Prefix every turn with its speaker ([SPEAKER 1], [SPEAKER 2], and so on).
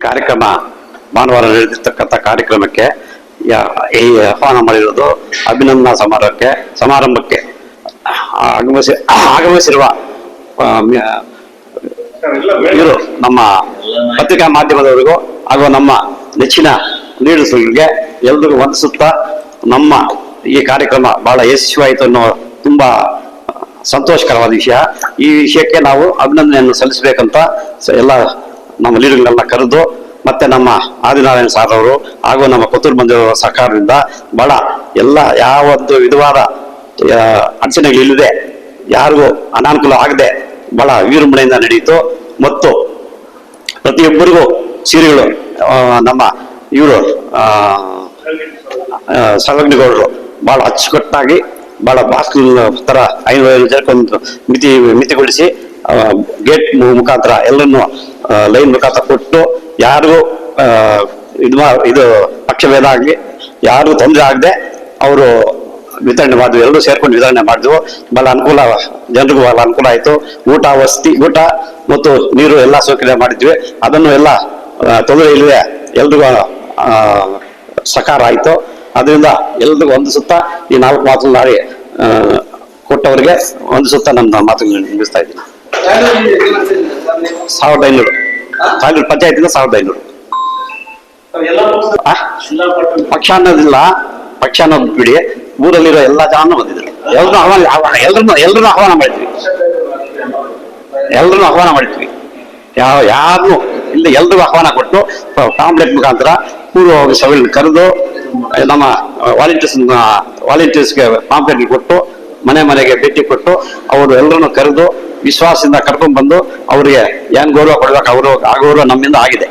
[SPEAKER 1] ಕಾರ್ಯಕ್ರಮ ಭಾನುವಾರ ನಡೆದಿರ್ತಕ್ಕಂಥ ಕಾರ್ಯಕ್ರಮಕ್ಕೆ ಈ ಆಹ್ವಾನ ಮಾಡಿರೋದು ಅಭಿನಂದನಾ ಸಮಾರಂಭಕ್ಕೆ ಸಮಾರಂಭಕ್ಕೆ ಆಗಮಿಸಿ, ಆಗಮಿಸಿರುವ ಇವರು ನಮ್ಮ ಪತ್ರಿಕಾ ಮಾಧ್ಯಮದವರಿಗೂ ಹಾಗೂ ನಮ್ಮ ನೆಚ್ಚಿನ ನೀಡಿಸಿಗೆ ಎಲ್ರಿಗೂ ವಂದಿಸುತ್ತಾ ನಮ್ಮ ಈ ಕಾರ್ಯಕ್ರಮ ಬಹಳ ಯಶಸ್ವಿಯಾಯಿತು ಅನ್ನೋ ತುಂಬಾ ಸಂತೋಷಕರವಾದ ವಿಷಯ. ಈ ವಿಷಯಕ್ಕೆ ನಾವು ಅಭಿನಂದನೆಯನ್ನು ಸಲ್ಲಿಸಬೇಕಂತ ಎಲ್ಲ ನಮ್ಮ ಲೀಡರ್ಗಳನ್ನ ಕರೆದು ಮತ್ತೆ ನಮ್ಮ ಆದಿನಾರಾಯಣ ಸಾರ್ ಅವರು ಹಾಗೂ ನಮ್ಮ ಕೊತ್ತೂರು ಮಂದಿರವರ ಸರ್ಕಾರದಿಂದ ಬಹಳ ಎಲ್ಲ ಯಾವತ್ತು ವಿಧವಾದ ಆ, ಅಡಚಣೆಗಳಿಲ್ಲದೆ ಯಾರಿಗೂ ಅನಾನುಕೂಲ ಆಗದೆ ಬಹಳ ವಿಜೃಂಭಣೆಯಿಂದ ನಡೆಯಿತು. ಮತ್ತು ಪ್ರತಿಯೊಬ್ಬರಿಗೂ ಸೀರೆಗಳು ನಮ್ಮ ಇವರು ಸರ್ವಜ್ಞಗೌಡರು ಬಹಳ ಅಚ್ಚುಕಟ್ಟಾಗಿ ಬಹಳ ಬಾಸ್ಕಲ್ ಥರ ಐನೂರು ಜನಕ್ಕೊಂದು ಮಿತಿ ಮಿತಿಗೊಳಿಸಿ ಗೇಟ್ ಮುಖಾಂತರ ಎಲ್ಲರನ್ನು ಲೈನ್ ಮುಖಾಂತರ ಕೊಟ್ಟು ಯಾರಿಗೂ ಇದು ಮಾ- ಇದು ಪಕ್ಷಭೇದ ಆಗಲಿ ಯಾರಿಗೂ ತೊಂದರೆ ಆಗದೆ ಅವರು ವಿತರಣೆ ಮಾಡಿದ್ವಿ ಎಲ್ಲರೂ ಸೇರ್ಕೊಂಡು ವಿತರಣೆ ಮಾಡಿದ್ವು ಬಹಳ ಅನುಕೂಲ ಜನರಿಗೂ ಬಹಳ ಅನುಕೂಲ ಆಯಿತು. ಊಟ ವಸತಿ ಊಟ ಮತ್ತು ನೀರು ಎಲ್ಲ ಸೌಕರ್ಯ ಮಾಡಿದ್ವಿ. ಅದನ್ನು ಎಲ್ಲ ತೊಂದರೆ ಇಲ್ಲದೆ ಎಲ್ರಿಗೂ ಸಕಾರ ಆಯಿತು. ಅದರಿಂದ ಎಲ್ರಿಗೂ ಸುತ್ತ ಈ ನಾಲ್ಕು ಮಾತುಗಳನ್ನಾಡಿ ಆ, ಕೊಟ್ಟವರಿಗೆ ಸುತ್ತ ನಮ್ಮ ಮಾತುಗಳನ್ನು ಮುಗಿಸ್ತಾ ಇದ್ದೀನಿ. ಸಾವಿರದ ಐನೂರು ಸಾವಿರದ ಪಂಚಾಯತಿಂದ ಸಾವಿರದ ಐನೂರು? ಪಕ್ಷ ಅನ್ನೋದಿಲ್ಲ ಪಕ್ಷ ಅನ್ನೋದು ಬಿಡಿ. ಊರಲ್ಲಿರೋ ಎಲ್ಲಾ ಜನನು ಬಂದಿದ್ರು ಎಲ್ರು ಆಹ್ವಾನ ಎಲ್ರನ್ನು ಎಲ್ರನ್ನೂ ಆಹ್ವಾನ ಮಾಡಿದ್ವಿ. ಎಲ್ರನ್ನೂ ಆಹ್ವಾನ ಮಾಡಿದ್ವಿ. ಯಾವ ಯಾರು ಇಲ್ಲಿ ಎಲ್ರಿಗೂ ಆಹ್ವಾನ ಕೊಟ್ಟು ಪಾಂಪ್ಲೆಟ್ ಮುಖಾಂತರ ಪೂರ್ವವಾಗಿ ಸಭೆಯಲ್ಲಿ ಕರೆದು ನಮ್ಮ ವಾಲಂಟಿಯರ್ಸ್ ವಾಲಂಟಿಯರ್ಸ್ಗೆ ಪಾಂಪ್ಲೆಟ್ ಕೊಟ್ಟು ಮನೆ ಮನೆಗೆ ಭೇಟಿ ಕೊಟ್ಟು ಅವರು ಎಲ್ಲರನ್ನು ಕರೆದು ವಿಶ್ವಾಸದಿಂದ ಕರ್ಕೊಂಡ್ ಬಂದು ಅವ್ರಿಗೆ ಏನ್ ಗೌರವ ಕೊಡ್ಬೇಕು ಅವರು ಆ ಗೌರವ ನಮ್ಮಿಂದ ಆಗಿದೆ.